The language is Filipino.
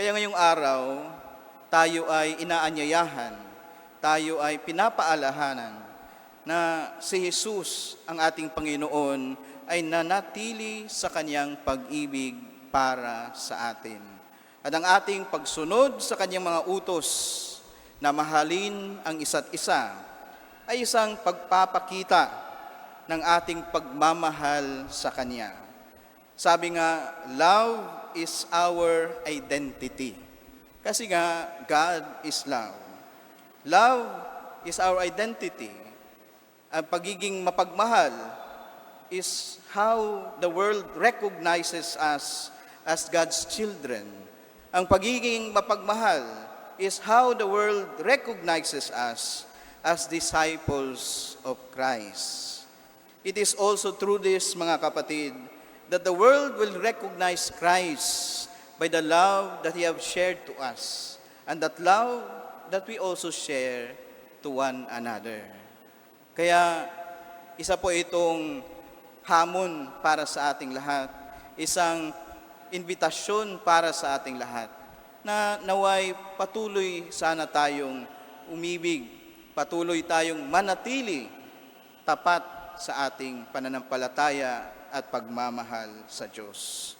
Kaya ngayong araw, tayo ay inaanyayahan, tayo ay pinapaalahanan na si Jesus, ang ating Panginoon, ay nanatili sa kanyang pag-ibig para sa atin. At ang ating pagsunod sa kanyang mga utos na mahalin ang isa't isa ay isang pagpapakita ng ating pagmamahal sa Kanya. Sabi nga, love is our identity. Kasi nga, God is love. Love is our identity. Ang pagiging mapagmahal is how the world recognizes us as God's children. Ang pagiging mapagmahal is how the world recognizes us as disciples of Christ. It is also through this, mga kapatid, that the world will recognize Christ by the love that He have shared to us, and that love that we also share to one another. Kaya isa po itong hamon para sa ating lahat, isang invitasyon para sa ating lahat, na naway patuloy sana tayong umibig, patuloy tayong manatili tapat sa ating pananampalataya at pagmamahal sa Diyos.